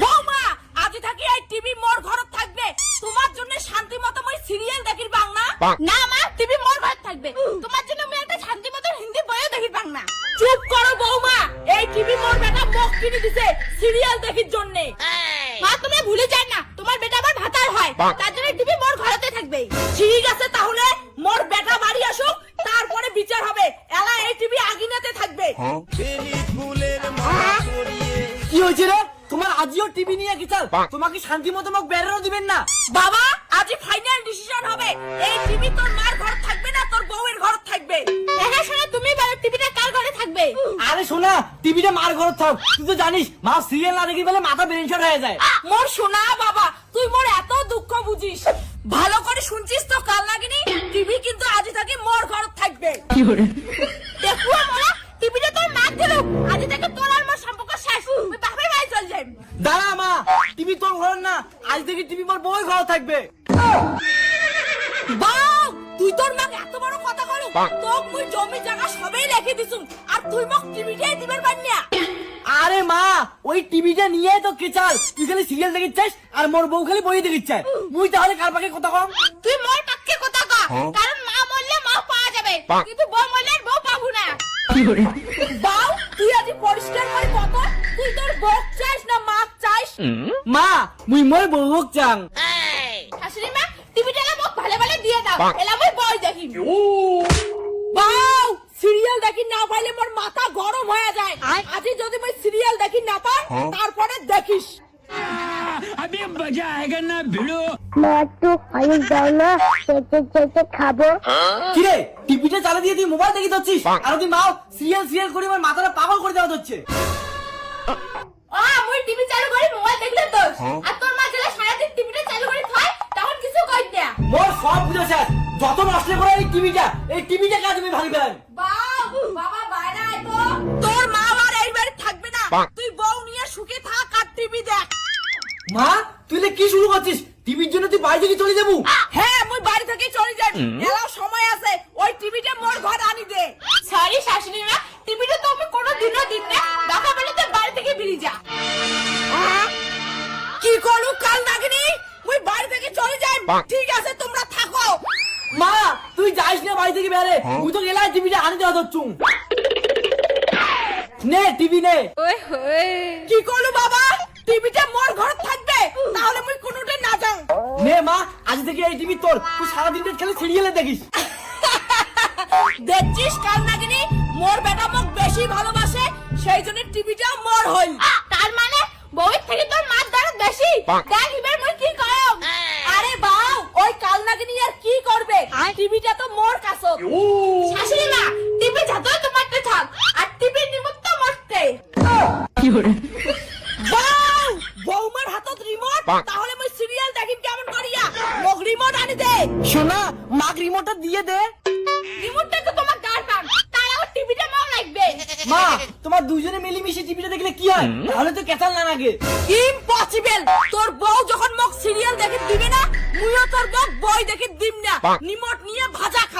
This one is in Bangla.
বৌমা আজ থাকি এই টিভি মোর ঘরত থাকবে। তোমার জন্য শান্তি মতো মই সিরিয়াল দেখির পাং না না মা টিভি মোর ঘর থাকবে। তোমার জন্য আমি একটা শান্তি মতো হিন্দি বইও দেখির পাং না চুপ করো বৌমা। এই টিভি মোর বেটা মুখ কিনে দিছে সিরিয়াল দেখির জন্য। মা তুমি ভুলে যাই না তোমার বেটা আমার ভাতার হয়। তার জন্য টিভি মোর ঘরতে থাকবে। ঠিক আছে তাহলে মোর বেটা বাড়ি আসুক তারপরে বিচার হবে এলা এই টিভি আগিনাতে থাকবে কি হয়েছে রে? তোমার আজিও টিভি নিয়ে গেছাল তোমাকে শান্তি মতো মোক বেরোনো দিবেন না। বাবা আজ ফাইনাল ডিসিশন হবে। এই টিভি তোর মার ঘর থাকবে না তোর বউয়ের ঘর থাকবে। হ্যাঁ শোনা তুমি বলো টিভিটা কার ঘরে থাকবে? আরে শোনা টিভিটা মার ঘর থাক। তুই তো জানিস মা সিরিয়াল না দেখি বলে মাথা হয়ে যায়। মোর শোনা বাবা তুই মোর এত দুঃখ বুঝিস। ভালো করে শুনছিস তো কাল লাগেনি টিভি কিন্তু আজ থেকে মোর ঘর থাকবে। দেখু টিভি তোর ঘর না। আজ থেকে টিভি মোর বউয়ের ঘর থাকবে। বাউ তুই তোর মাকে এত বড় কথা করু তোক মুই জমি জায়গা সবেই রেখে দিছুম আর তুই মোক টিভিটাই দিবার পান্নিয়া আরে মা ওই টিভিটা নিয়ে তো কেচাল। তুই খালি সিরিয়াল দেখিচ্ছিস আর মোর বউ খালি বই দেখিচ্ছে। মুই তাহলে কার পাকে কথা কম? তুই মোর পক্ষে কথা ক কারণ মা মরলে মা পাওয়া যাবে। কিন্তু বউ মরলে বউ পাবো না। বাউ তুই আজ পরিষ্কার করে কত তুই তোর বক চাইস না মা চাইস মা মুই মই বউক চাং। শাশুড়ি মা টিভিটা মোক ভালে ভালে দিয়ে দাও এলা মই বই দেখি। বাউ সিরিয়াল দেখি না পাইলে মোর মাথা গরম হয়ে যায়। আজি যদি মই সিরিয়াল দেখি না পাই হ্যাঁ। তারপরে দেখিস। আমি মজা আয়েগা না ভিড়ো। মা তো অনেক দাও না চেটে চেটে খাব। হ্যাঁ? কি রে টিভিটা চালা দিয়ে তুই মোবাইল দেখি ধরছিস আর তুই মাও সিরিয়াল সিরিয়াল করে আমার মাথাটা পাগল করে দেওয়া হচ্ছে। আ মুই টিভি চালু করি মোবাইল দেখলে তো আর তোর মা যেলা সারাদিন টিভিটা চালু করে থাই তখন কিছু কই না। মোর সব বুঝে শেষ। যত নষ্ট করে এই টিভিটা এই টিভিটা কাজ আমি ভাঙি ফেলাম বাবু বাবা বাইরে আয় তো। তোর মা আর এই বাড়ি থাকবে না। তুই বউ নিয়ে সুখে থাক আর টিভি দেখ। মা তুই কি শুরু করছিস? টিভির জন্য তুই বাড়ি থেকে চলে যাব? হ্যাঁ মুই বাড়ি থেকে চলে যাই। এলাও সময় ঠিক আছে তোমরা থাকো। মা তুই যাইস না বাড়ি থেকে বেরে তুই তো গেলাই টিভিটা আনি দেওয়া ধরছুম নে টিভি নে। কি করলু বাবা? টিভিটা মোর ঘর থাকবে তাহলে মুই কোনোটা না যাও নে মা আজ থেকে এই টিভি তোর। তুই সারাদিন খালি সিরিয়ালে দেখিস। দেখছিস কাল নাগিনি? মোর বেটা মোক বেশি ভালোবাসে সেই জন্য টিভিটা মোর হই। তার মানে বউয়ের থেকে তোর মার দরদ বেশি। দেখ এবার মই কি কয়ম আরে বাউ ওই কাল নাগিনি আর কি করবে টিভিটা তো কাছে শাশুড়ি মা টিভি যত থাক আর টিভি নিমত্ত মরতে। বাউ! বৌমার হাতত রিমোট? তাহলে মই সিরিয়াল দেখিম কেমন করিয়া। মোক রিমোট আনি দে। শোনা মাক রিমোটটা দিয়ে দে। রিমোটটা তো তোমার পান তার আবার টিভিটা মাও লাগবে। মা তোমার দুজনে মিলেমিশে টিভিটা দেখলে কি হয়? তাহলে তো কেচাল না লাগে ইম্পসিবল তোর বউ যখন মোক সিরিয়াল দেখে দিবে না মুইও তোর বউ বই দেখে দিম না। নিমট নিয়ে ভাজা